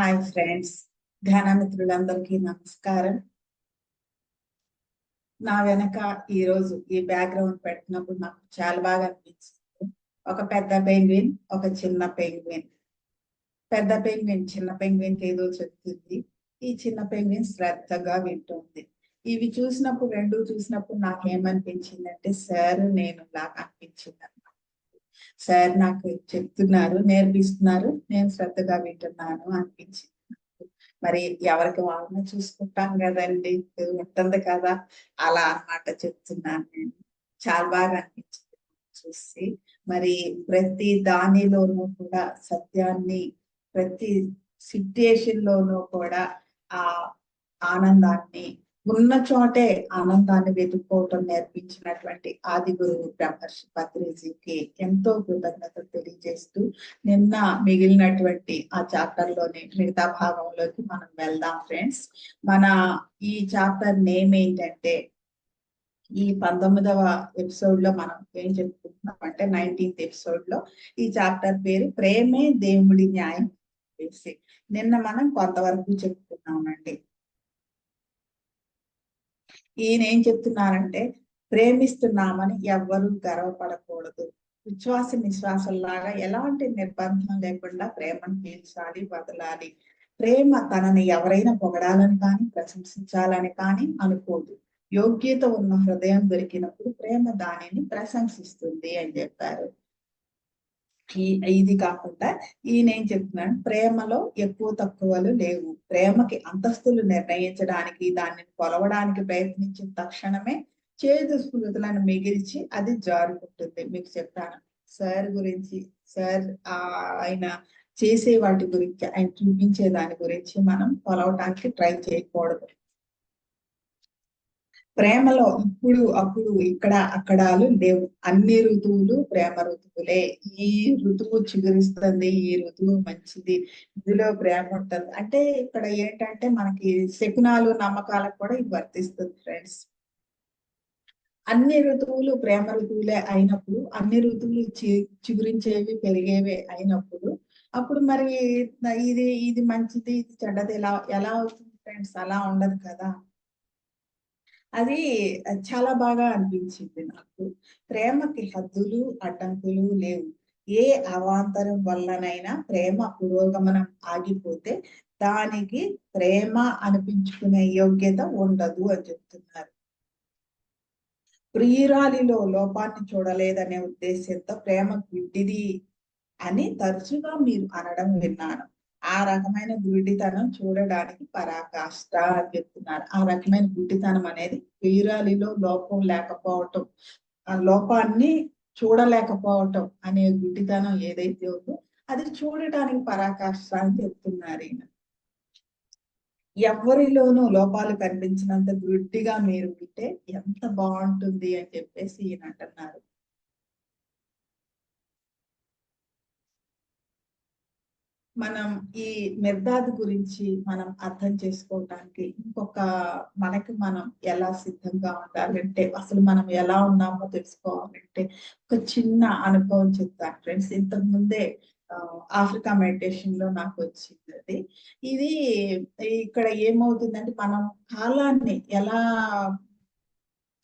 Hi friends ధ్యానమిత్రులందరికీ నమస్కారం. నా వెనక ఈ రోజు ఈ బ్యాక్గ్రౌండ్ పెట్టినప్పుడు నాకు చాలా బాగా అనిపించింది. ఒక పెద్ద పెంగ్విన్ ఒక చిన్న పెంగ్విన్ పెద్ద పెంగ్విన్ చిన్న పెంగ్విన్ ఏదో చెప్తుంది. ఈ చిన్న పెంగ్విన్ శ్రద్ధగా వింటుంది. ఇవి చూసినప్పుడు రెండు చూసినప్పుడు నాకు ఏమనిపించిందంటే సార్ నేను లాగా అనిపించింది సార్ నాకు చెప్తున్నారు నేర్పిస్తున్నారు నేను శ్రద్ధగా వింటున్నాను అనిపించింది. మరి ఎవరికి వాళ్ళని చూసుకుంటాం కదండి ఉంటుంది కదా అలా అన్నమాట చెప్తున్నాను నేను. చాలా బాగా అనిపించింది చూసి. మరి ప్రతి దానిలోనూ కూడా సత్యాన్ని ప్రతి సిట్యుయేషన్ లోనూ కూడా ఆ ఆనందాన్ని ఉన్న చోటే ఆనందాన్ని వెతుక్కోవటం నేర్పించినటువంటి ఆది గురువు బ్రహ్మర్షి పత్రిజీకి ఎంతో కృతజ్ఞతలు తెలియజేస్తూ నిన్న మిగిలినటువంటి ఆ చాప్టర్లోని మిగతా భాగంలోకి మనం వెళ్దాం ఫ్రెండ్స్. మన ఈ చాప్టర్ నేమ్ ఏంటంటే ఈ పంతొమ్మిదవ ఎపిసోడ్లో మనం ఏం చెప్పుకుంటున్నాం అంటే నైన్టీన్త్ ఎపిసోడ్లో ఈ చాప్టర్ పేరు ప్రేమే దేవుడి న్యాయం. చేసి నిన్న మనం కొంతవరకు చెప్పుకున్నామండి. ఈయన ఏం చెప్తున్నారంటే ప్రేమిస్తున్నామని ఎవ్వరూ గర్వపడకూడదు. విశ్వాస నిశ్వాసంలాగా ఎలాంటి నిర్బంధం లేకుండా ప్రేమను పీల్చాలి వదలాలి. ప్రేమ తనని ఎవరైనా పొగడాలని కానీ ప్రశంసించాలని కానీ అనుకోదు. యోగ్యత ఉన్న హృదయం దొరికినప్పుడు ప్రేమ దానిని ప్రశంసిస్తుంది అని చెప్పారు. ఈ ఇది కాకుండా ఈయన ఏం చెప్తున్నాడు? ప్రేమలో ఎక్కువ తక్కువలు లేవు. ప్రేమకి అంతస్తులు నిర్ణయించడానికి దానిని కొలవడానికి ప్రయత్నించిన తక్షణమే చేదు స్మృతులను మిగిల్చి అది జారుకుంటుంది. మీకు చెప్పాను. సార్ గురించి సార్ ఆయన చేసే వాటి గురించి ఆయన చూపించే దాని గురించి మనం కొలవటానికి ట్రై చేయకూడదు. ప్రేమలో ఇప్పుడు అప్పుడు ఇక్కడ అక్కడాలు లేవు. అన్ని ఋతువులు ప్రేమ ఋతువులే. ఈ ఋతువు చిగురిస్తుంది ఈ ఋతువు మంచిది. ఇందులో ప్రేమ ఉంటుంది. అంటే ఇక్కడ ఏంటంటే మనకి శకునాలు నమ్మకాలకు కూడా ఇది వర్తిస్తుంది ఫ్రెండ్స్ అన్ని ఋతువులు ప్రేమ ఋతువులే అయినప్పుడు అన్ని ఋతువులు చి చిగురించేవి పెరిగేవి అయినప్పుడు అప్పుడు మరి ఇది ఇది మంచిది ఇది చెడ్డది ఎలా ఎలా అవుతుంది ఫ్రెండ్స్ అలా ఉండదు కదా. అది చాలా బాగా అనిపించింది నాకు. ప్రేమకి హద్దులు అడ్డంకులు లేవు. ఏ అవాంతరం వల్లనైనా ప్రేమ పురోగమనం ఆగిపోతే దానికి ప్రేమ అనిపించుకునే యోగ్యత ఉండదు అని చెప్తున్నారు. ప్రియురాలిలో లోపాన్ని చూడలేదనే ఉద్దేశంతో ప్రేమ గుడ్డిది అని తరచుగా మీరు అనడం విన్నాను. ఆ రకమైన గుడ్డితనం చూడడానికి పరాకాష్ట అని చెప్తున్నారు. ఆ రకమైన గుడ్డితనం అనేది వీరాలిలో లోపం లేకపోవటం ఆ లోపాన్ని చూడలేకపోవటం అనే గుడ్డితనం ఏదైతే ఉందో అది చూడటానికి పరాకాష్ట అని చెప్తున్నారు ఈయన. ఎవరిలోనూ లోపాలు కనిపించినంత గుడ్డిగా మీరు ఉంటే ఎంత బాగుంటుంది అని చెప్పేసి ఈయన అంటున్నారు. మనం ఈ నిర్ధాది గురించి మనం అర్థం చేసుకోవటానికి ఇంకొక మనకి మనం ఎలా సిద్ధంగా ఉండాలంటే అసలు మనం ఎలా ఉన్నామో తెలుసుకోవాలంటే ఒక చిన్న అనుభవం చెప్తాను ఫ్రెండ్స్. ఇంతకు ముందే ఆఫ్రికా మెడిటేషన్లో నాకు వచ్చింది అది. ఇది ఇక్కడ ఏమవుతుందంటే మనం కాలాన్ని ఎలా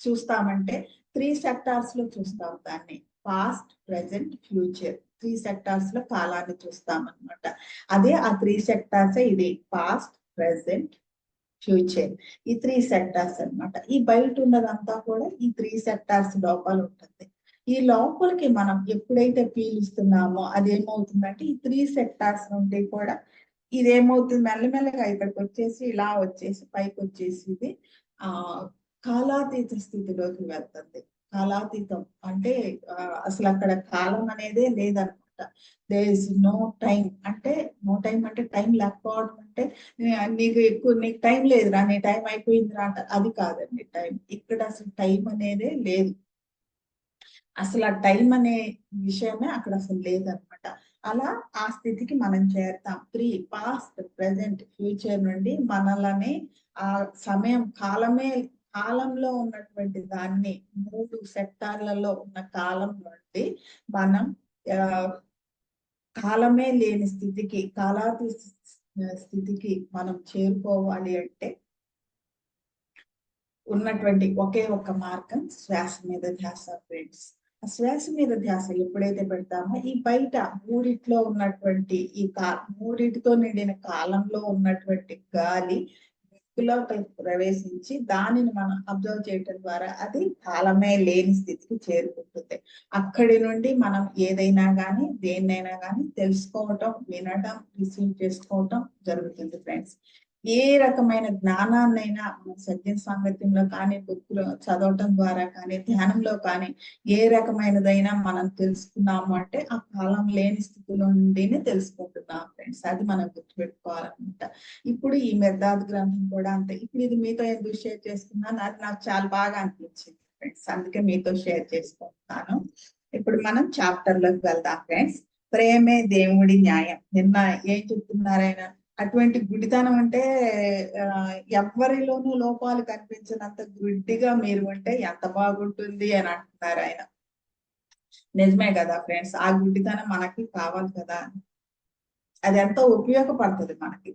చూస్తామంటే త్రీ సెక్టార్స్లో చూస్తాం దాన్ని. పాస్ట్ ప్రజెంట్ ఫ్యూచర్ త్రీ సెక్టార్స్లో కాలాన్ని చూస్తాం అనమాట అదే ఆ త్రీ సెక్టార్స్ ఇది పాస్ట్ ప్రెసెంట్ ఫ్యూచర్ ఈ త్రీ సెక్టార్స్ అనమాట ఈ బయట ఉన్నదంతా కూడా ఈ త్రీ సెక్టార్స్ లోపల ఉంటుంది. ఈ లోపలికి మనం ఎప్పుడైతే పీలుస్తున్నామో అది ఏమవుతుందంటే ఈ త్రీ సెక్టార్స్ నుండి కూడా ఇది ఏమవుతుంది మెల్లమెల్లగా ఇక్కడికి వచ్చేసి ఇలా వచ్చేసి పైకి వచ్చేసి ఇది ఆ కాలాతీత స్థితిలోకి వెళ్తుంది. కాలాతీతం అంటే అసలు అక్కడ కాలం అనేదే లేదనమాట. దే ఇస్ నో టైం అంటే నో టైం అంటే టైం లేకపోవడం అంటే నీకు ఎక్కువ నీకు టైం లేదురా నీ టైం అయిపోయిందిరా అంట. అది కాదండి టైం ఇక్కడ అసలు టైం అనేదే లేదు. అసలు ఆ టైం అనే విషయమే అక్కడ అసలు లేదనమాట. అలా ఆ స్థితికి మనం చేరుతాం. ప్రీ పాస్ట్ ప్రజెంట్ ఫ్యూచర్ నుండి మనలని ఆ సమయం కాలమే కాలంలో ఉన్నటువంటి దాన్ని మూడు సెక్టార్లలో ఉన్న కాలం నుండి మనం కాలమే లేని స్థితికి కాలాతి స్థితికి మనం చేరుకోవాలి అంటే ఉన్నటువంటి ఒకే ఒక మార్గం శ్వాస మీద ధ్యాస ఫ్రెండ్స్ ఆ శ్వాస మీద ధ్యాస ఎప్పుడైతే పెడతామో ఈ బయట మూడిట్లో ఉన్నటువంటి ఈ కా మూడిటితో నిండిన కాలంలో ఉన్నటువంటి గాలి లోపలికి ప్రవేశించి దానిని మనం అబ్జర్వ్ చేయటం ద్వారా అది కాలమే లేని స్థితికి చేరుకుంటుంది. అక్కడి నుండి మనం ఏదైనా కానీ దేన్నైనా కానీ తెలుసుకోవటం వినటం రిసీవ్ చేసుకోవటం జరుగుతుంది ఫ్రెండ్స్. ఏ రకమైన జ్ఞానాన్నైనా మనం సత్యం సాంగత్యంలో కానీ బుక్లో చదవటం ద్వారా కానీ ధ్యానంలో కానీ ఏ రకమైనదైనా మనం తెలుసుకున్నాము అంటే ఆ కాలం లేని స్థితిలో నుండినే తెలుసుకుంటున్నాం ఫ్రెండ్స్. అది మనం గుర్తుపెట్టుకోవాలన్నమాట. ఇప్పుడు ఈ మెర్దాద్ గ్రంథం కూడా అంతే. ఇప్పుడు ఇది మీతో ఎందుకు షేర్ చేస్తున్నాను? అది నాకు చాలా బాగా అనిపించింది ఫ్రెండ్స్. అందుకే మీతో షేర్ చేసుకుంటున్నాను. ఇప్పుడు మనం చాప్టర్లోకి వెళ్దాం ఫ్రెండ్స్. ప్రేమే దేవుడి న్యాయం. నిన్న ఏం చెప్తున్నారైనా అటువంటి గుడితనం అంటే ఎవరిలోనూ ఎవ్వరిలోనూ లోపాలు కనిపించినంత గుడ్డిగా మీరు ఉంటే ఎంత బాగుంటుంది అని అంటున్నారు ఆయన. నిజమే కదా ఫ్రెండ్స్ ఆ గుడ్డితనం మనకి కావాలి కదా అది ఎంతో ఉపయోగపడుతుంది మనకి.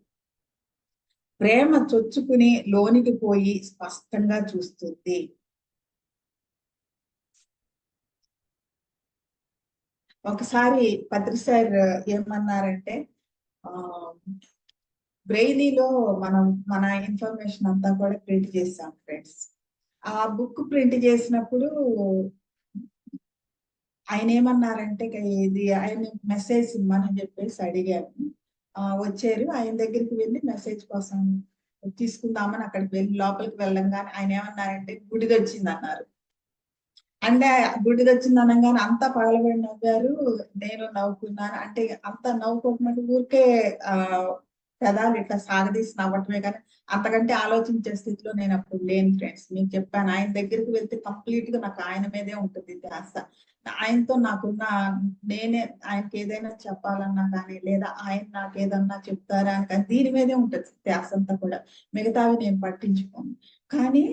ప్రేమ చొచ్చుకుని లోనికి పోయి స్పష్టంగా చూస్తుంది. ఒకసారి పత్రి సార్ ఏమన్నారంటే ఆ బ్రెయిలీలో మనం మన ఇన్ఫర్మేషన్ అంతా కూడా ప్రింట్ చేస్తాం ఫ్రెండ్స్ ఆ బుక్ ప్రింట్ చేసినప్పుడు ఆయన ఏమన్నారంటే ఇది ఆయన మెసేజ్ ఇమ్మని చెప్పేసి అడిగాను. ఆ, వచ్చారు. ఆయన దగ్గరికి వెళ్ళి మెసేజ్ కోసం తీసుకుందామని అక్కడికి వెళ్ళి లోపలికి వెళ్ళంగానే ఆయన ఏమన్నారంటే గుడిది వచ్చింది అన్నారు అంటే గుడిది వచ్చింది అనగానే అంతా పగలబడి నవ్వారు. నేను నవ్వుకున్నాను. అంటే అంత నవ్వుకుంటున్నట్టు ఊరికే ఆ పెదాలు ఇట్లా సాగదీసి నవ్వటమే కానీ అంతకంటే ఆలోచించే స్థితిలో నేను అప్పుడు లేను ఫ్రెండ్స్ మీకు చెప్పాను ఆయన దగ్గరికి వెళ్తే కంప్లీట్గా నాకు ఆయన మీదే ఉంటుంది ధ్యాస. ఆయనతో నాకున్న నేనే ఆయనకి ఏదైనా చెప్పాలన్నా కానీ లేదా ఆయన నాకు ఏదన్నా చెప్తారా అని కానీ దీని మీదే ఉంటుంది ధ్యాస అంతా కూడా. మిగతావి నేను పట్టించుకోను. కానీ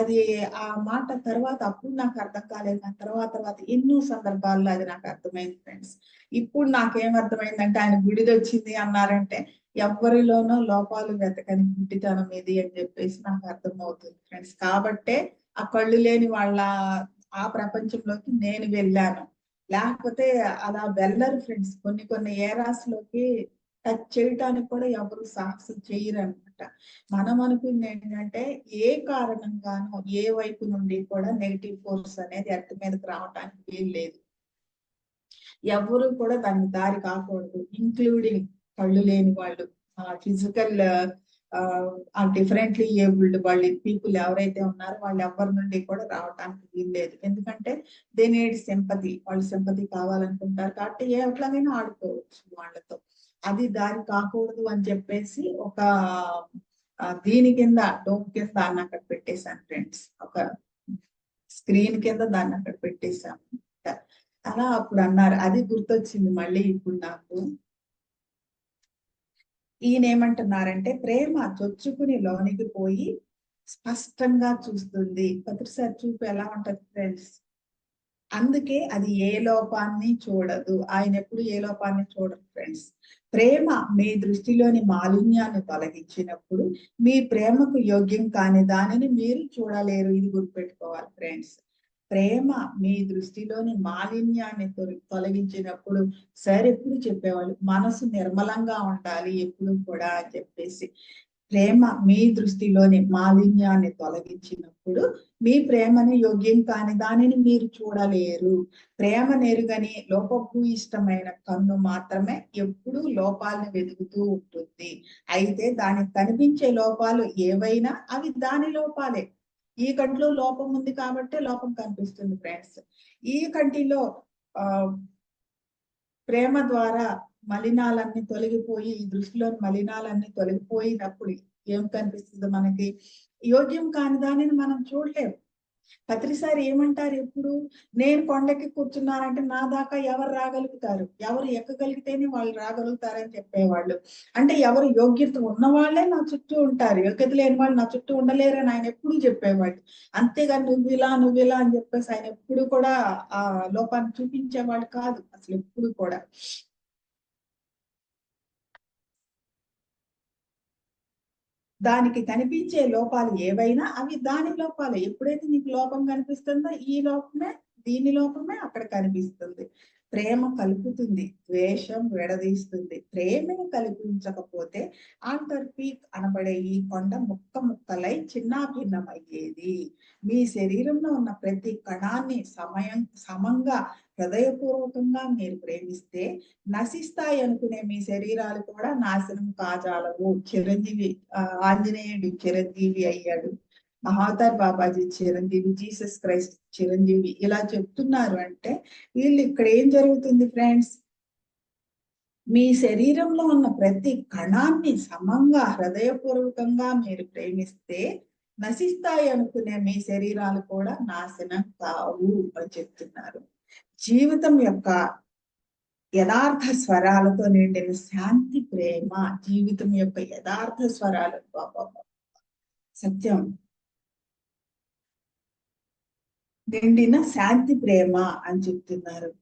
అది ఆ మాట తర్వాత అప్పుడు నాకు అర్థం కాలేదు. నా తర్వాత తర్వాత ఎన్నో సందర్భాల్లో అది నాకు అర్థమైంది ఫ్రెండ్స్. ఇప్పుడు నాకేం అర్థమైందంటే ఆయన గుడిది వచ్చింది అన్నారంటే ఎవరిలోనో లోపాలు వెతకని గుడ్డితనం ఇది అని చెప్పేసి నాకు అర్థమవుతుంది ఫ్రెండ్స్. కాబట్టే ఆ కళ్ళు లేని వాళ్ళ ఆ ప్రపంచంలోకి నేను వెళ్ళాను. లేకపోతే అలా వెళ్ళరు ఫ్రెండ్స్. కొన్ని కొన్ని ఏరాస్లోకి టచ్ చేయటానికి కూడా ఎవరు సాహసం చేయరు అనమాట మనం అనుకుంది ఏంటంటే ఏ కారణంగానో ఏ వైపు నుండి కూడా నెగిటివ్ ఫోర్స్ అనేది ఎర్త్ మీదకి రావటానికి వీలు లేదు. ఎవరు కూడా దాన్ని దారి కాకూడదు ఇంక్లూడింగ్ కళ్ళు లేని వాళ్ళు ఫిజికల్ ఆ డిఫరెంట్లీ ఏబుల్డ్ వాళ్ళు పీపుల్ ఎవరైతే ఉన్నారో వాళ్ళు ఎవరి నుండి కూడా రావటానికి వీల్లేదు ఎందుకంటే దే నీడ్ సింపతి వాళ్ళు సింపతి కావాలనుకుంటారు కాబట్టి ఏ ఎట్లాగైనా ఆడుకోవచ్చు వాళ్ళతో. అది దారి కాకూడదు అని చెప్పేసి ఒక దీని కింద డోమ్ కింద దాన్ని అక్కడ పెట్టేశాను ఫ్రెండ్స్. ఒక స్క్రీన్ కింద దాన్ని అక్కడ పెట్టేశాను. అలా అప్పుడు అన్నారు. అది గుర్తొచ్చింది మళ్ళీ ఇప్పుడు నాకు. ఈయన ఏమంటున్నారంటే ప్రేమ చొచ్చుకుని లోనికి పోయి స్పష్టంగా చూస్తుంది. పత్రిసారి చూపు ఎలా ఉంటది ఫ్రెండ్స్? అందుకే అది ఏ లోపాన్ని చూడదు. ఆయన ఎప్పుడు ఏ లోపాన్ని చూడరు ఫ్రెండ్స్ ప్రేమ మీ దృష్టిలోని మాలిన్యాన్ని తొలగించినప్పుడు మీ ప్రేమకు యోగ్యం కాని దానిని మీరు చూడలేరు. ఇది గుర్తుపెట్టుకోవాలి ఫ్రెండ్స్ ప్రేమ మీ దృష్టిలోని మాలిన్యాన్ని తొలగించినప్పుడు సార్ ఎప్పుడు చెప్పేవాళ్ళు? మనసు నిర్మలంగా ఉండాలి ఎప్పుడు కూడా అని చెప్పేసి. ప్రేమ మీ దృష్టిలోని మాలిన్యాన్ని తొలగించినప్పుడు మీ ప్రేమని యోగ్యం కాని దానిని మీరు చూడలేరు. ప్రేమ నెరుగని లోపభూయిష్టమైన ఇష్టమైన కన్ను మాత్రమే ఎప్పుడూ లోపాలను వెతుకుతూ ఉంటుంది. అయితే దానికి కనిపించే లోపాలు ఏవైనా అవి దాని లోపాలే. ఈ కంటిలో లోపం ఉంది కాబట్టి లోపం కనిపిస్తుంది ఫ్రెండ్స్. ఈ కంటిలో ఆ ప్రేమ ద్వారా మలినాలన్నీ తొలగిపోయి ఈ దృష్టిలోని మలినాలన్నీ తొలగిపోయినప్పుడు ఏం కనిపిస్తుంది మనకి? యోగ్యం కాని దానిని మనం చూడలేము ప్రతిసారి ఏమంటారు ఎప్పుడు? నేను కొండకి కూర్చున్నానంటే నా దాకా ఎవరు రాగలుగుతారు? ఎవరు ఎక్కగలిగితేనే వాళ్ళు రాగలుగుతారని చెప్పేవాళ్ళు. అంటే ఎవరు యోగ్యత ఉన్న వాళ్ళే నా చుట్టూ ఉంటారు. యోగ్యత లేని వాళ్ళు నా చుట్టూ ఉండలేరని ఆయన ఎప్పుడు చెప్పేవాళ్ళు. అంతేగాని నువ్వు ఇలా నువ్వు ఇలా అని చెప్పేసి ఆయన ఎప్పుడు కూడా ఆ లోపాన్ని చూపించేవాళ్ళు కాదు అసలు ఎప్పుడు కూడా. దానికి కనిపించే లోపాలు ఏవైనా అవి దాని లోపాలు. ఎప్పుడైతే నీకు లోపం కనిపిస్తుందో ఈ లోపమే దీని లోపమే అక్కడ కనిపిస్తుంది. ప్రేమ కలుపుతుంది ద్వేషం విడదీస్తుంది. ప్రేమను కల్పించకపోతే ఆంటర్ పీక్ అనబడే ఈ కొండ ముక్క ముక్కలై చిన్నాభిన్నమయ్యేది. మీ శరీరంలో ఉన్న ప్రతి కణాన్ని సమయం సమంగా హృదయపూర్వకంగా మీరు ప్రేమిస్తే నశిస్తాయి అనుకునే మీ శరీరాలు కూడా నాశనం కాజాలవు. చిరంజీవి ఆంజనేయుడు చిరంజీవి అయ్యాడు. మహావతార్ బాబాజీ చిరంజీవి జీసస్ క్రైస్ట్ చిరంజీవి ఇలా చెప్తున్నారు అంటే వీళ్ళు ఇక్కడ ఏం జరుగుతుంది ఫ్రెండ్స్? మీ శరీరంలో ఉన్న ప్రతి కణాన్ని సమంగా హృదయపూర్వకంగా మీరు ప్రేమిస్తే నశిస్తాయి అనుకునే మీ శరీరాలు కూడా నాశనం కావు అని చెప్తున్నారు. జీవితం యొక్క యథార్థ స్వరాలతో నిండిన శాంతి ప్రేమ జీవితం యొక్క యథార్థ స్వరాలు. సత్యం. నిండిన శాంతి ప్రేమ అని చెప్తున్నారు.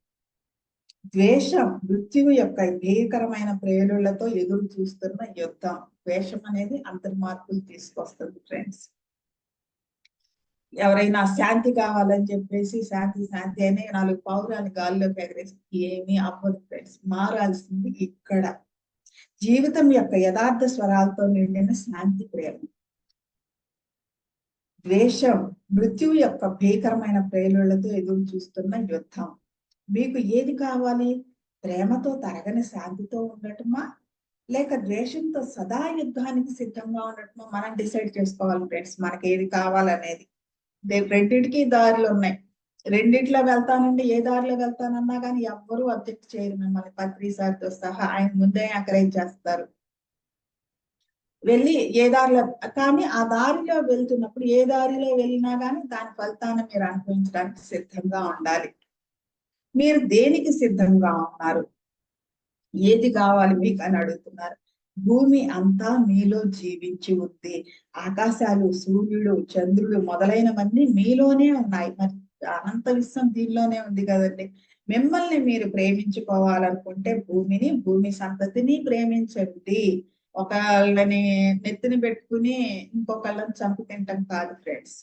ద్వేషం మృత్యువు యొక్క భీకరమైన ప్రేరులతో ఎదురు చూస్తున్న యుద్ధం. ద్వేషం అనేది అంతర్మార్పులు తీసుకొస్తుంది ఫ్రెండ్స్ ఎవరైనా శాంతి కావాలని చెప్పేసి శాంతి శాంతి అని నాలుగు పౌరాలు గాల్లోకి ఎగరేసి ఏమీ అవ్వదు ఫ్రెండ్స్ మారాల్సింది ఇక్కడ. జీవితం యొక్క యథార్థ స్వరాలతో నిండిన శాంతి ప్రేమ. ద్వేషం మృత్యువు యొక్క భీకరమైన ప్రేలులతో ఎదురు చూస్తున్న యుద్ధం. మీకు ఏది కావాలి? ప్రేమతో తరగని శాంతితో ఉండటమా? లేక ద్వేషంతో సదా యుద్ధానికి సిద్ధంగా ఉండటమా? మనం డిసైడ్ చేసుకోవాలి ఫ్రెండ్స్ మనకి ఏది కావాలనేది. రెండింటికి దారులు ఉన్నాయి. రెండిట్లో వెళ్తానండి ఏ దారిలో వెళ్తానన్నా కానీ ఎవ్వరూ అబ్జెక్ట్ చేయరు మిమ్మల్ని. పత్రిసారితో సహా ఆయన ముందే ఎంకరేజ్ చేస్తారు. వెళ్ళి ఏ దారిలో కానీ ఆ దారిలో వెళ్తున్నప్పుడు ఏ దారిలో వెళ్ళినా కానీ దాని ఫలితాన్ని మీరు అనుభవించడానికి సిద్ధంగా ఉండాలి. మీరు దేనికి సిద్ధంగా ఉన్నారు? ఏది కావాలి మీకు అని అడుగుతున్నారు. భూమి అంతా మీలో జీవించి ఉంది. ఆకాశాలు సూర్యుడు చంద్రుడు మొదలైనవన్నీ మీలోనే ఉన్నాయి. మరి అనంత విశ్వం దీనిలోనే ఉంది కదండి. మిమ్మల్ని మీరు ప్రేమించుకోవాలనుకుంటే భూమిని భూమి సంతతిని ప్రేమించండి. ఒకళ్ళని నెత్తిని పెట్టుకుని ఇంకొకళ్ళని చంపు తింటాం కాదు ఫ్రెండ్స్.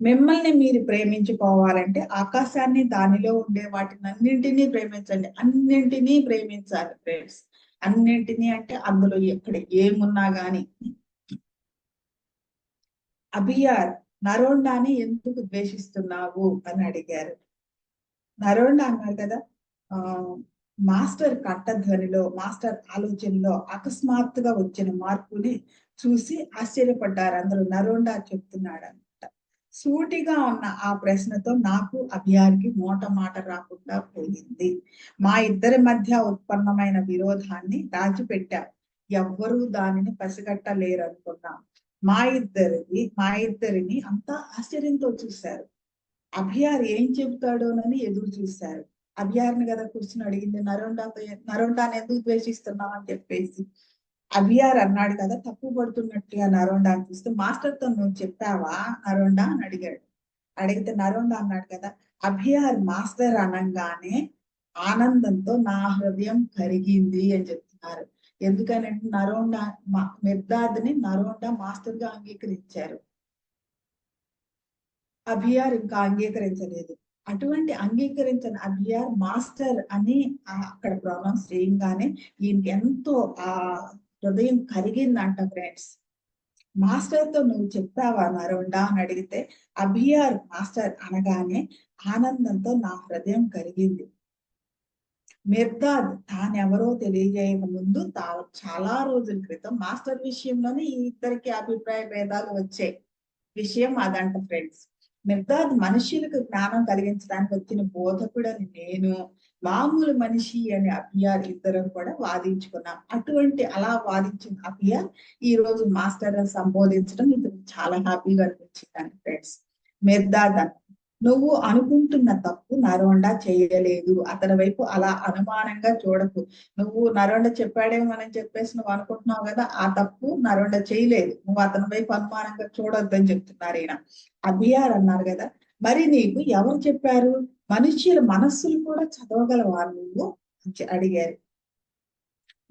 మిమ్మల్ని మీరు ప్రేమించుకోవాలంటే ఆకాశాన్ని దానిలో ఉండే వాటిని అన్నింటినీ ప్రేమించండి. అన్నింటినీ ప్రేమించాలి ఫ్రెండ్స్. అన్నింటినీ అంటే అందులో ఎక్కడ ఏమున్నా గాని. అభియార్ నరోండాని ఎందుకు ద్వేషిస్తున్నావు? అని అడిగారు. నరోండా అన్నారు కదా ఆ మాస్టర్ కట్టధ్వనిలో మాస్టర్ ఆలోచనలో అకస్మాత్తుగా వచ్చిన మార్పుని చూసి ఆశ్చర్యపడ్డారు. అందరూ నరోండా చెప్తున్నాడని సూటిగా ఉన్న ఆ ప్రశ్నతో నాకు అభియారికి నోట మాట రాకుండా పోయింది. మా ఇద్దరి మధ్య ఉత్పన్నమైన విరోధాన్ని దాచిపెట్టారు. ఎవ్వరూ దానిని పసిగట్టలేరు అనుకున్నాం మా ఇద్దరిది మా ఇద్దరిని అంతా ఆశ్చర్యంతో చూశారు. అభియార్ ఏం చెబుతాడోనని ఎదురు చూశారు. అభియార్ని కదా కూర్చుని అడిగింది నరోండాతో నరోండాని ఎందుకు ద్వేషిస్తున్నావు? అని చెప్పేసి అభియార్ అన్నాడు కదా తప్పు పడుతున్నట్టుగా నరోండా అని చూస్తే మాస్టర్తో నువ్వు చెప్పావా? నరోండా అని అడిగాడు. అడిగితే నరోండా అన్నాడు కదా అభియార్ మాస్టర్ అనగానే ఆనందంతో నా హృదయం కరిగింది అని చెప్తున్నారు. ఎందుకనంటే నరోండా మెద్దాద్ని నరోండా మాస్టర్గా అంగీకరించారు. అభియార్ ఇంకా అంగీకరించలేదు. అటువంటి అంగీకరించిన అభియార్ మాస్టర్ అని అక్కడ ప్రొనౌన్స్ చేయంగానే ఈయనకి ఎంతో ఆ హృదయం కరిగిందంట ఫ్రెండ్స్ మాస్టర్తో నువ్వు చెప్తావా నరుండా అని అడిగితే అభియార్ మాస్టర్ అనగానే ఆనందంతో నా హృదయం కరిగింది మిర్దాద్ తానెవరో తెలియజేయక ముందు తా చాలా రోజుల క్రితం మాస్టర్ విషయంలోనే ఈ ఇద్దరికి అభిప్రాయ భేదాలు వచ్చాయి. విషయం అదంట ఫ్రెండ్స్ మిర్దాద్ మనుషులకు జ్ఞానం కలిగించడానికి వచ్చిన బోధకుడని నేను మామూలు మనిషి అని అభియార్ ఇద్దరం కూడా వాదించుకున్నాం. అటువంటి అలా వాదించిన అభియార్ ఈ రోజు మాస్టర్ సంబోధించడం ఇద్దరు చాలా హ్యాపీగా అనిపించింది ఫ్రెండ్స్. మిర్దాద్ నువ్వు అనుకుంటున్న తప్పు నరోండా చేయలేదు. అతని వైపు అలా అనుమానంగా చూడకు. నువ్వు నరోండ చెప్పాడేమో అని చెప్పేసి నువ్వు అనుకుంటున్నావు కదా ఆ తప్పు నరోండ చేయలేదు. నువ్వు అతని వైపు అనుమానంగా చూడొద్దని చెప్తున్నారు ఈయన. అభియార్ అన్నారు కదా మరి నీకు ఎవరు చెప్పారు? మనుషుల మనస్సులు కూడా చదవగలవా నువ్వు? అని అడిగారు.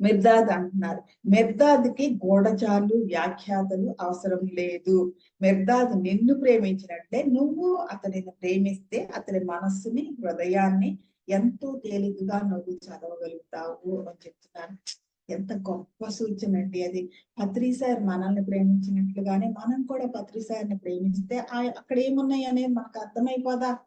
మిర్దాద్ అంటున్నారు. మిర్దాద్కి గోడచాలు వ్యాఖ్యాతలు అవసరం లేదు. మిర్దాద్ నిన్ను ప్రేమించినట్లే నువ్వు అతనిని ప్రేమిస్తే అతని మనస్సుని హృదయాన్ని ఎంతో తేలికగా నువ్వు చదవగలుగుతావు అని చెప్తున్నాను ఎంత గొప్ప సూచన అండి అది. పత్రిసార్ మనల్ని ప్రేమించినట్లుగానే మనం కూడా పత్రిసార్ని ప్రేమిస్తే ఆ- అక్కడ ఏమున్నాయి అనేది మనకు అర్థమైపోదా?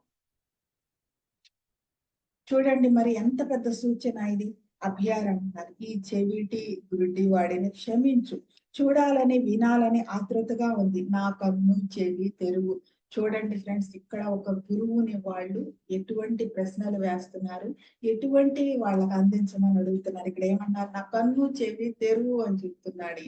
చూడండి మరి ఎంత పెద్ద సూచన ఇది. అభ్యార్ అంటున్నారు ఈ చెవిటి గురుటి వాడిని క్షమించు. చూడాలని వినాలని ఆతృతగా ఉంది. నా కన్ను చెవి తెరువు. చూడండి ఫ్రెండ్స్ ఇక్కడ ఒక గురువుని వాళ్ళు ఎటువంటి ప్రశ్నలు వేస్తున్నారు? ఎటువంటి వాళ్ళకి అందించమని అడుగుతున్నారు? ఇక్కడ ఏమన్నారు? నా కన్ను చెవి తెరువు అని చెప్తున్నాడు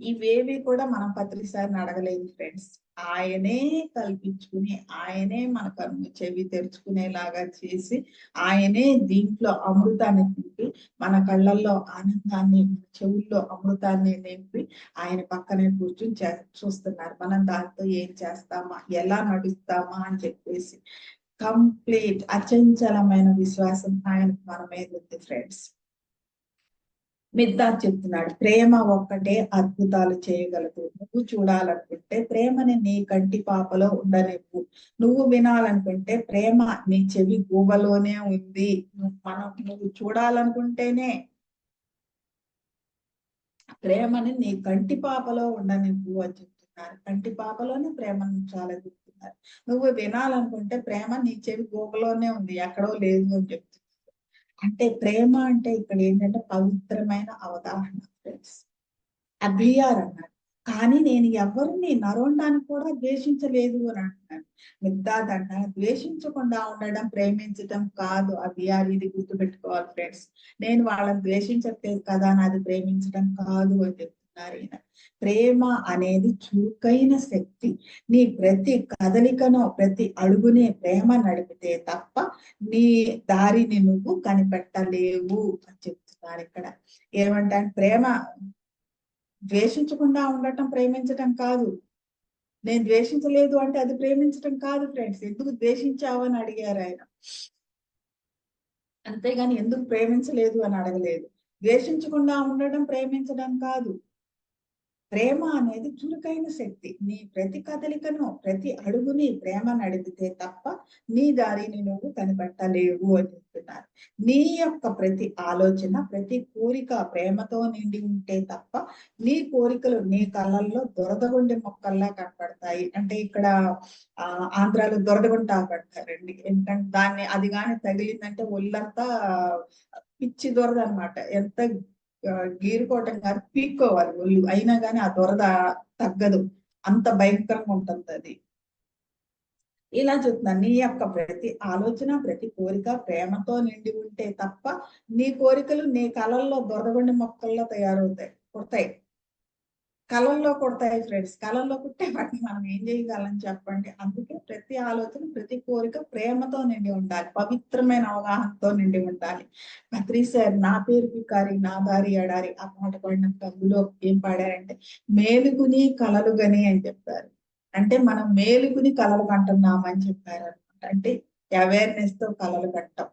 ఇవేవి కూడా మనం పత్రిసారిని అడగలేదు ఫ్రెండ్స్. ఆయనే కల్పించుకుని ఆయనే మన కన్ను చెవి తెరుచుకునేలాగా చేసి ఆయనే దీంట్లో అమృతాన్ని నింపి మన కళ్ళల్లో ఆనందాన్ని మన చెవుల్లో అమృతాన్ని నింపి ఆయన పక్కనే కూర్చుని చే- చూస్తున్నారు. మనం దాంతో ఏం చేస్తామా? ఎలా నడుస్తామా అని చెప్పేసి. కంప్లీట్ అచంచలమైన విశ్వాసం ఆయనకు మన మీద ఉంది ఫ్రెండ్స్. మిద్దా చెప్తున్నాడు ప్రేమ ఒక్కటే అద్భుతాలు చేయగలదు. నువ్వు చూడాలనుకుంటే ప్రేమని నీ కంటి పాపలో ఉండనివ్వు. నువ్వు వినాలనుకుంటే ప్రేమ నీ చెవి గూబలోనే ఉంది. నువ్వు మనం నువ్వు చూడాలనుకుంటేనే ప్రేమని నీ కంటి పాపలో ఉండనివ్వు అని చెప్తున్నారు. కంటి పాపలోనే ప్రేమను చాలా చెప్తున్నారు. నువ్వు వినాలనుకుంటే ప్రేమ నీ చెవి గూబలోనే ఉంది. ఎక్కడో లేదు అని చెప్తున్నారు. అంటే ప్రేమ అంటే ఇక్కడ ఏంటంటే పవిత్రమైన అవగాహన ఫ్రెండ్స్ అభియార్ అన్నారు కానీ నేను ఎవరిని నరవడానికి కూడా ద్వేషించలేదు అని అంటున్నాను మిద్దాద్ ద్వేషించకుండా ఉండడం ప్రేమించడం కాదు అభియార్. ఇది గుర్తుపెట్టుకోవాలి ఫ్రెండ్స్ నేను వాళ్ళని ద్వేషించట్లేదు కదా నాది ప్రేమించడం కాదు అని చెప్తున్నారు ఈయన ప్రేమ అనేది చురుకైన శక్తి. నీ ప్రతి కదలికను ప్రతి అడుగునే ప్రేమ నడిపితే తప్ప నీ దారిని నువ్వు కనిపెట్టలేవు అని చెప్తున్నారు ఇక్కడ. ఏమంటే ప్రేమ ద్వేషించకుండా ఉండటం ప్రేమించటం కాదు. నేను ద్వేషించలేదు అంటే అది ప్రేమించటం కాదు ఫ్రెండ్స్. ఎందుకు ద్వేషించావని అని అడిగారు ఆయన. అంతేగాని ఎందుకు ప్రేమించలేదు అని అడగలేదు. ద్వేషించకుండా ఉండటం ప్రేమించడం కాదు. ప్రేమ అనేది చురుకైన శక్తి. నీ ప్రతి కదలికను ప్రతి అడుగుని ప్రేమ నడిపితే తప్ప నీ దారిని నువ్వు కనిపెట్టలేవు అని చెప్తున్నారు. నీ యొక్క ప్రతి ఆలోచన ప్రతి కోరిక ప్రేమతో నిండి ఉంటే తప్ప నీ కోరికలు నీ కళ్ళల్లో దొరదగుండి మొక్కల్లా కనపడతాయి. అంటే ఇక్కడ ఆ ఆంధ్రాలో దొరదగుంట పడతారండి ఎందుకంటే దాన్ని అది కానీ తగిలిందంటే ఒళ్ళంతా పిచ్చి దొరద అనమాట ఎంత గీరుకోవటం కాదు పీక్కోవాలి. ఒళ్ళు అయినా కానీ ఆ దొరద తగ్గదు. అంత భయంకరంగా ఉంటుంది అది. ఇలా చూస్తున్నాను నీ యొక్క ప్రతి ఆలోచన ప్రతి కోరిక ప్రేమతో నిండి ఉంటే తప్ప నీ కోరికలు నీ కళల్లో దొరదగొండి మొక్కల్లో తయారవుతాయి పుడతాయి. కళల్లో కుడతాయి ఫ్రెండ్స్. కళల్లో కుట్టే వాటిని మనం ఏం చేయగలం చెప్పండి? అందుకే ప్రతి ఆలోచన ప్రతి కోరిక ప్రేమతో నిండి ఉండాలి. పవిత్రమైన అవగాహనతో నిండి ఉండాలి. పత్రి సార్ నా పేరు పికారి నా దారి ఎడారి. ఆ పాట పాడినప్పుడు కవులో ఏం పాడారంటే మేలుగుని కలలుగని అని చెప్పారు. అంటే మనం మేలుకుని కలలు కంటున్నామని చెప్పారు అనమాట అంటే అవేర్నెస్తో కలలు కట్టం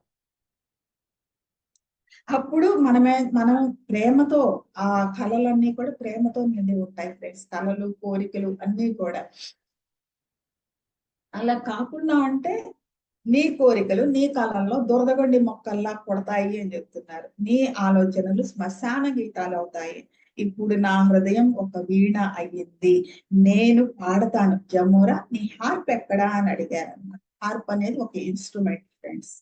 అప్పుడు మనమే మనం ప్రేమతో ఆ కళలన్నీ కూడా ప్రేమతో నిండి ఉంటాయి ఫ్రెండ్స్ కళలు కోరికలు అన్నీ కూడా. అలా కాకుండా అంటే నీ కోరికలు నీ కళల్లో దురదగొండి మొక్కల్లా కొడతాయి అని చెప్తున్నారు. నీ ఆలోచనలు శ్మశాన గీతాలు అవుతాయి. ఇప్పుడు నా హృదయం ఒక వీణ అయ్యింది. నేను పాడతాను. జమూరా నీ హార్ప్ ఎక్కడా అని అడిగారు అన్నమాట హార్ప్ అనేది ఒక ఇన్స్ట్రుమెంట్ ఫ్రెండ్స్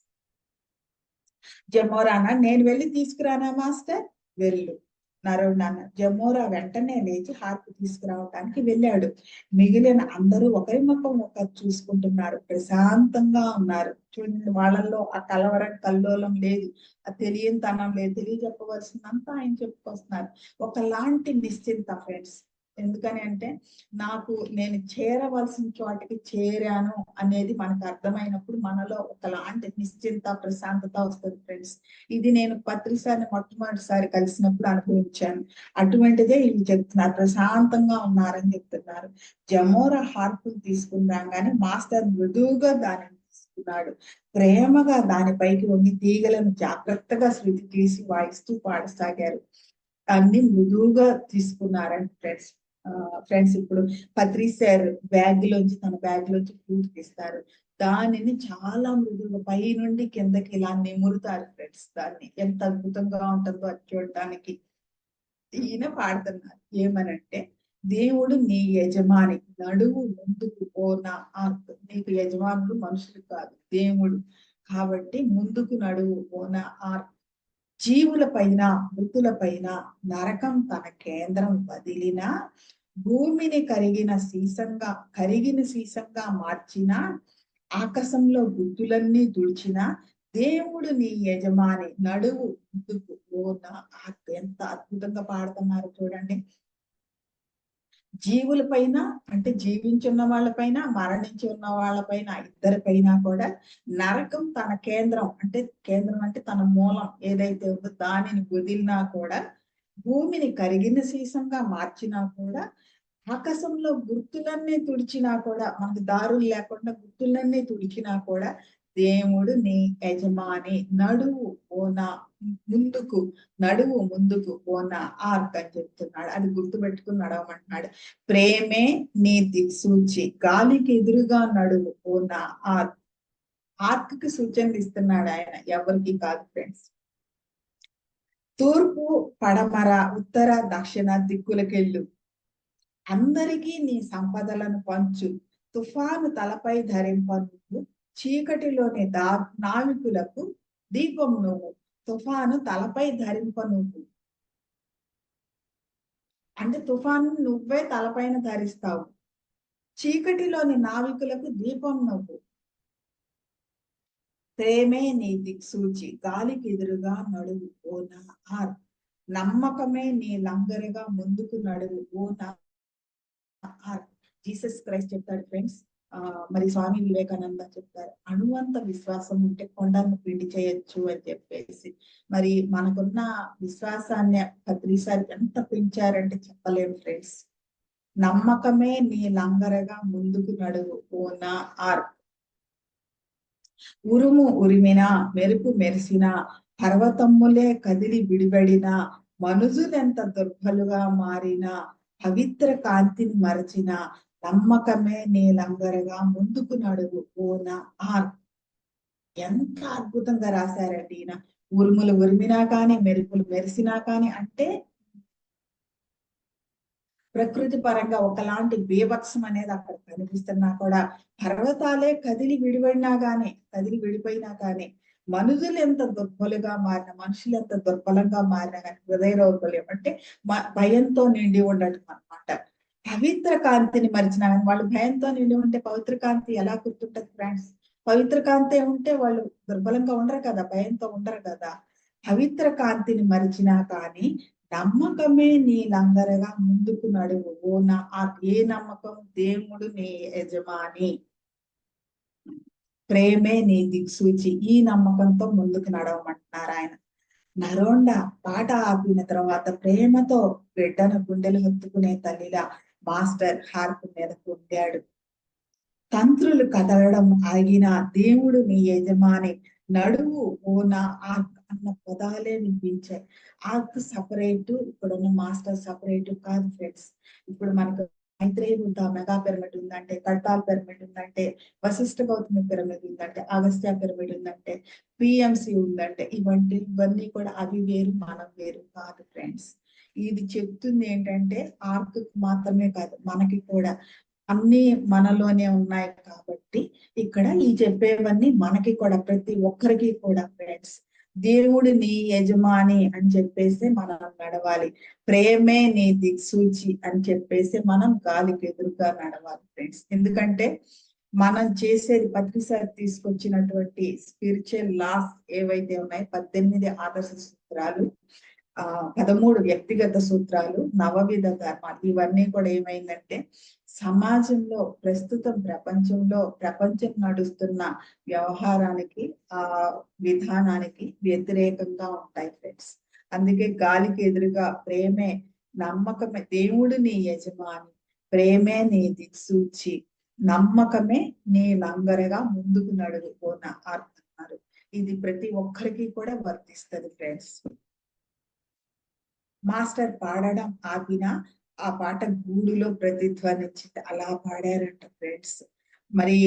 జమోరానా నేను వెళ్ళి తీసుకురానా మాస్టర్? వెళ్ళు. నరుడు నాన్న జమోరా వెంటనే లేచి హార్ప్ తీసుకురావటానికి వెళ్ళాడు. మిగిలిన అందరూ ఒకరి ముఖం ఒకరు చూసుకుంటున్నారు. ప్రశాంతంగా ఉన్నారు. చూడండి వాళ్ళల్లో ఆ కలవర కల్లోలం లేదు. ఆ తెలియనితనం లేదు. తెలియజెప్పవలసిందంతా ఆయన చెప్పుకొస్తున్నారు. ఒకలాంటి నిశ్చింత ఫ్రెండ్స్ ఎందుకని అంటే నాకు నేను చేరవలసిన చోటికి చేరాను అనేది మనకు అర్థమైనప్పుడు మనలో ఒకలాంటి నిశ్చింత ప్రశాంతత వస్తుంది ఫ్రెండ్స్ ఇది నేను పత్రిసారిని మొట్టమొదటిసారి కలిసినప్పుడు అనుభవించాను. అటువంటిదే ఇవి చెప్తున్నారు. ప్రశాంతంగా ఉన్నారని చెప్తున్నారు. జమోరా హార్పులు తీసుకుని రాగానే మాస్టర్ మృదువుగా దానిని తీసుకున్నాడు. ప్రేమగా దానిపైకి వంగి తీగలను జాగ్రత్తగా శృతి తీసి వాయిస్తూ పాడసాగారు. అన్ని మృదువుగా తీసుకున్నారండి ఫ్రెండ్స్ ఫ్రెండ్స్ ఇప్పుడు పత్రిసార్ బ్యాగ్ లోంచి తన బ్యాగ్ లోంచి ఫ్లూట్ తీస్తారు. దానిని చాలా మృదువుగా పై నుండి కిందకి ఇలా నిమురుతారు ఫ్రెండ్స్ దాన్ని. ఎంత అద్భుతంగా ఉంటుందో అది చూడటానికి ఈయన పాడుతున్నారు. ఏమనంటే దేవుడు నీ యజమాని నడువు ముందుకు పోనా నా నీకు యజమానులు మనుషులు కాదు దేవుడు. కాబట్టి ముందుకు నడువు పోనా ఆర్త్ జీవుల పైన మృతుల పైన నరకం తన కేంద్రం వదిలిన భూమిని కరిగిన సీసంగా కరిగిన సీసంగా మార్చిన ఆకాశంలో గుర్తులన్నీ దుడిచిన దేవుడు నీ యజమాని నడువు ముందుకు ఓ నా ఎంత అద్భుతంగా పాడుతున్నారు చూడండి. జీవుల పైన అంటే జీవించున్న వాళ్ళపైన మరణించి ఉన్న వాళ్ళపైన ఇద్దరి పైన కూడా నరకం తన కేంద్రం అంటే కేంద్రం అంటే తన మూలం ఏదైతే ఉందో దానిని వదిలినా కూడా భూమిని కరిగిన సీసంగా మార్చినా కూడా ఆకాశంలో గుర్తులన్నీ తుడిచినా కూడా మనకు దారులు లేకుండా గుర్తులన్నీ తుడిచినా కూడా దేవుడు నీ యజమాని. నడువు ఓనా ముందుకు నడువు ముందుకు ఓనా ఆర్క్ అని చెప్తున్నాడు. అది గుర్తు పెట్టుకుని నడవమంటున్నాడు. ప్రేమే నీ దిక్సూచి గాలికి ఎదురుగా నడువు ఓనా ఆర్క్ ఆర్క్కి సూచనలు ఇస్తున్నాడు ఆయన ఎవరికి కాదు ఫ్రెండ్స్ తూర్పు పడమర ఉత్తర దక్షిణ దిక్కులకెళ్ళు. అందరికీ నీ సంపదలను పంచు. తుఫాను తలపై ధరింప నువ్వు. చీకటిలోని దా నావికులకు దీపం నువ్వు తుఫాను తలపై ధరింప నువ్వు అంటే తుఫాను నువ్వే తలపైన ధరిస్తావు. చీకటిలోని నావికులకు దీపం నువ్వు ప్రేమే నీ దిక్సూచి గాలికి ఎదురుగా నడువు ఓ నా ఆర్. నమ్మకమే నీ లంగరగా ముందుకు నడువు ఓ నా ఆర్. జీసస్ క్రైస్ట్ చెప్తాడు ఫ్రెండ్స్ మరి స్వామి వివేకానంద చెప్తారు అణువంత విశ్వాసం ఉంటే కొండను పిండి చేయొచ్చు అని చెప్పేసి. మరి మనకున్న విశ్వాసాన్ని పత్రిసారి ఎంత పెంచారంటే చెప్పలేము ఫ్రెండ్స్. నమ్మకమే నీ లంగరగా ముందుకు నడువు ఓ నా ఆర్ ఉరుము ఉరిమిన మెరుపు మెరిసిన పర్వతమ్ములే కదిలి విడిబడిన మనుజులెంత దుర్బలుగా మారిన పవిత్ర కాంతిని మరచిన నమ్మకమే నీ లంగరగా ముందుకు నడువు ఓన ఆర్. ఎంత అద్భుతంగా రాశారండి ఈయన. ఉరుములు ఉరిమినా కానీ మెరుపులు మెరిసినా కానీ అంటే ప్రకృతి పరంగా ఒకలాంటి బీభత్సం అనేది అక్కడ కనిపిస్తున్నా కూడా పర్వతాలే కదిలి విడిపడినా గానీ కదిలి విడిపోయినా కానీ మనుషులు ఎంత దుర్బలుగా మారిన మనుషులు ఎంత దుర్బలంగా మారినా కానీ హృదయ రోగులు అంటే భయంతో నిండి ఉండటం. పవిత్ర కాంతిని మరిచినారని వాళ్ళు భయంతో నిండి ఉంటే పవిత్ర కాంతి ఎలా గుర్తుంటది ఫ్రెండ్స్ పవిత్ర కాంతి ఉంటే వాళ్ళు దుర్బలంగా ఉండరు కదా భయంతో ఉండరు కదా. పవిత్ర కాంతిని మరిచినా కానీ నమ్మకమే నీ లంగరగా ముందుకు నడువు. ఓ నా ఏ నమ్మకం? దేవుడు నీ యజమాని. ప్రేమే నీ దిక్సూచి. ఈ నమ్మకంతో ముందుకు నడవమంటున్నారు ఆయన. నరోండ పాట ఆపిన తర్వాత ప్రేమతో బిడ్డను గుండెలు హత్తుకునే తల్లిలా మాస్టర్ హార్ప్ మీద పొందాడు తంత్రులు కదలడం ఆగిన దేవుడు నీ యజమాని. నడువు ఓ నా అన్న పదాలే వినిపించాయి. ఆర్క్ సపరేట్ ఇప్పుడున్న మాస్టర్ సపరేట్ కాదు ఫ్రెండ్స్. ఇప్పుడు మనకు మైత్రేయ బుద్ధ మెగా పిరమిడ్ ఉందంటే కడతాల్ పిరమిడ్ ఉందంటే వశిష్ఠ గౌతమి పిరమిడ్ ఉందంటే అగస్త్య పిరమిడ్ ఉందంటే పిఎంసి ఉందంటే ఇవంటి ఇవన్నీ కూడా అవి వేరు మనం వేరు కాదు ఫ్రెండ్స్. ఇది చెప్తుంది ఏంటంటే ఆర్క్ మాత్రమే కాదు మనకి కూడా అన్ని మనలోనే ఉన్నాయి కాబట్టి ఇక్కడ ఈ చెప్పేవన్నీ మనకి కూడా ప్రతి ఒక్కరికి కూడా ఫ్రెండ్స్ దేవుడు నీ యజమాని అని చెప్పేసి మనం నడవాలి. ప్రేమే నీ దిక్సూచి అని చెప్పేసి మనం గాలికి ఎదురుగా నడవాలి ఫ్రెండ్స్ ఎందుకంటే మనం చేసేది పత్రిసారి తీసుకొచ్చినటువంటి స్పిరిచువల్ లాస్ ఏవైతే ఉన్నాయో పద్దెనిమిది ఆదర్శ సూత్రాలు ఆ పదమూడు వ్యక్తిగత సూత్రాలు నవవిధ ధర్మాలు ఇవన్నీ కూడా ఏమైందంటే సమాజంలో ప్రస్తుతం ప్రపంచంలో ప్రపంచం నడుస్తున్న వ్యవహారానికి ఆ విధానానికి వ్యతిరేకంగా ఉంటాయి ఫ్రెండ్స్ అందుకే గాలికి ఎదురుగా ప్రేమే నమ్మకమే దేవుడు నీ యజమాని ప్రేమే నీ దిక్సూచి నమ్మకమే నీ లంగరగా ముందుకు నడుగుపోన అన్నారు. ఇది ప్రతి ఒక్కరికి కూడా వర్తిస్తుంది ఫ్రెండ్స్ మాస్టర్ పాడడం ఆపిన ఆ పాట గూడులో ప్రతిధ్వనించింది. అలా పాడారంట ఫ్రెండ్స్. మరి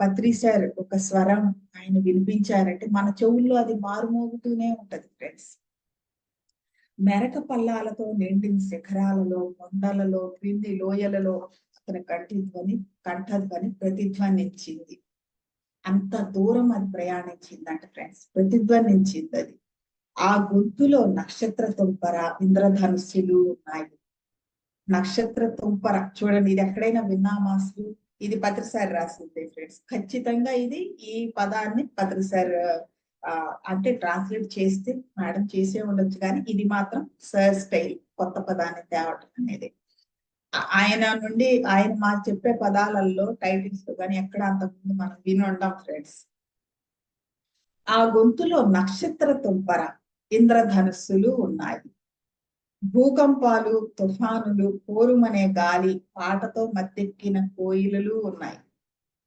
పత్రి సార్ ఒక స్వరం ఆయన వినిపించారంటే మన చెవుల్లో అది మారుమోగుతూనే ఉంటది ఫ్రెండ్స్. మెరక పల్లాలతో నిండిన శిఖరాలలో కొండలలో క్రింది లోయలలో అతని కంటి ధ్వని కంఠధ్వని ప్రతిధ్వనించింది. అంత దూరం అది ప్రయాణించిందంట ఫ్రెండ్స్. ప్రతిధ్వనించింది అది. ఆ గొంతులో నక్షత్ర తుంపర ఇంద్రధనుస్సులు ఉన్నాయి. నక్షత్ర తుంపర చూడండి ఇది ఎక్కడైనా విన్నామా అసలు ఇది పత్రిసారి రాసింది ఫ్రెండ్స్ ఖచ్చితంగా ఇది ఈ పదాన్ని పత్రిసారి అంటే ట్రాన్స్లేట్ చేస్తే మేడం చేసే ఉండొచ్చు కానీ ఇది మాత్రం సర్ స్టైల్ కొత్త పదాన్ని తేవటం అనేది. ఆయన నుండి ఆయన మాకు చెప్పే పదాలలో టైటిల్స్ కానీ ఎక్కడ అంతకుముందు మనం విని ఉండం ఫ్రెండ్స్ ఆ గొంతులో నక్షత్ర తుంపర ఇంద్రధనుస్సులు ఉన్నాయి. భూకంపాలు తుఫానులు పోరుమనే గాలి పాటతో మత్తెక్కిన కోయిలలు ఉన్నాయి.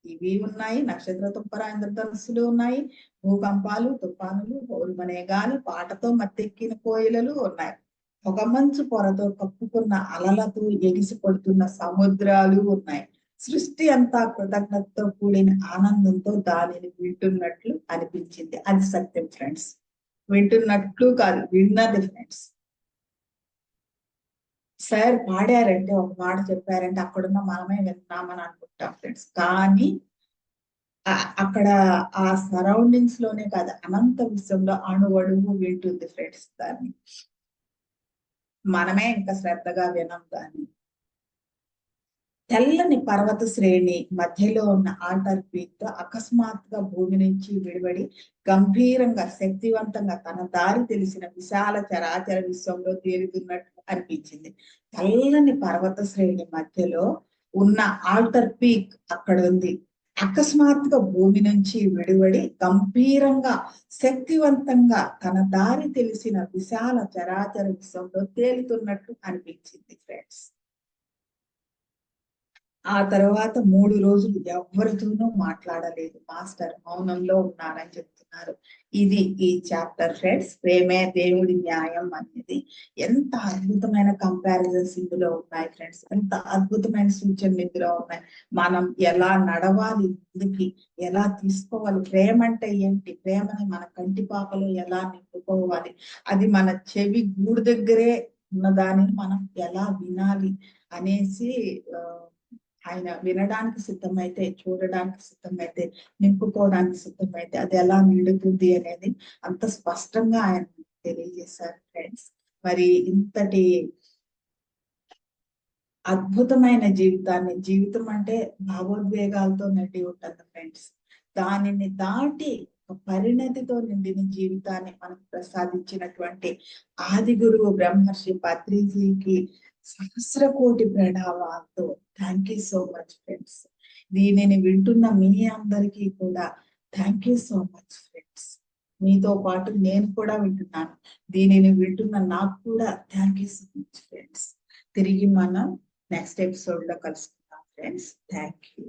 ఇవి ఉన్నాయి నక్షత్ర తుప్పర ఇంద్రధనుస్సులు ఉన్నాయి భూకంపాలు తుఫానులు పోరుమనే గాలి పాటతో మత్తెక్కిన కోయిలలు ఉన్నాయి. ఒక మంచు పొరతో కప్పుకున్న అలలతో ఎగిసి పడుతున్న సముద్రాలు ఉన్నాయి. సృష్టి అంతా కృతజ్ఞతతో కూడిన ఆనందంతో దానిని వింటున్నట్లు అనిపించింది. అది సత్యం ఫ్రెండ్స్ వింటున్నట్లు కాదు విన్నది ఫ్రెండ్స్. సార్ పాడారంటే ఒక మాట చెప్పారంటే అక్కడున్న మనమే విన్నామని అనుకుంటాం ఫ్రెండ్స్. కానీ అక్కడ ఆ సరౌండింగ్స్లోనే కాదు అనంత విశ్వంలో అణువడుగు వింటుంది ఫ్రెండ్స్ దాన్ని. మనమే ఇంకా శ్రద్ధగా వినం దాన్ని. తెల్లని పర్వత శ్రేణి మధ్యలో ఉన్న ఆల్టర్ పీక్ అకస్మాత్తుగా భూమి నుంచి విడివడి గంభీరంగా శక్తివంతంగా తన దారి తెలిసిన విశాల చరాచర విశ్వంలో తేలుతున్నట్టు అనిపించింది. తెల్లని పర్వత శ్రేణి మధ్యలో ఉన్న ఆల్టర్ పీక్ అక్కడ ఉంది. అకస్మాత్తుగా భూమి నుంచి విడివడి గంభీరంగా శక్తివంతంగా తన దారి తెలిసిన విశాల చరాచర విశ్వంలో తేలుతున్నట్టు అనిపించింది ఫ్రెండ్స్ ఆ తర్వాత మూడు రోజులు ఎవరితోనూ మాట్లాడలేదు. మాస్టర్ మౌనంలో ఉన్నారని చెప్తున్నారు. ఇది ఈ చాప్టర్ ఫ్రెండ్స్ ప్రేమే దేవుడి న్యాయం అనేది ఎంత అద్భుతమైన కంపారిజన్స్ ఇందులో ఉన్నాయి ఫ్రెండ్స్ ఎంత అద్భుతమైన సూచనలు ఇందులో ఉన్నాయి. మనం ఎలా నడవాలి ముందుకి ఎలా తీసుకోవాలి ప్రేమ అంటే ఏంటి? ప్రేమని మన కంటి పాపలో ఎలా నింపుకోవాలి? అది మన చెవి గూడు దగ్గరే ఉన్న దానిని మనం ఎలా వినాలి అనేసి ఆయన వినడానికి సిద్ధమైతే చూడడానికి సిద్ధమైతే నింపుకోవడానికి సిద్ధమైతే అది ఎలా నిండుతుంది అనేది అంత స్పష్టంగా ఆయన తెలియజేశారు ఫ్రెండ్స్ మరి ఇంతటి అద్భుతమైన జీవితాన్ని జీవితం అంటే భావోద్వేగాలతో నిండి ఉంటుంది ఫ్రెండ్స్ దానిని దాటి పరిణతితో నిండిన జీవితాన్ని మనకు ప్రసాదించినటువంటి ఆది గురువు బ్రహ్మర్షి పత్రిజీకి సహస్ర కోటి ప్రణామాలతో. Thank you so much friends దీనిని వింటున్న మీ అందరికీ కూడా thank you so much friends మీతో పాటు నేను కూడా వింటున్నాను. దీనిని వింటున్న నాకు కూడా thank you so much friends తిరిగి మనం నెక్స్ట్ ఎపిసోడ్లో కలుసుకుందాం ఫ్రెండ్స్ థ్యాంక్ యూ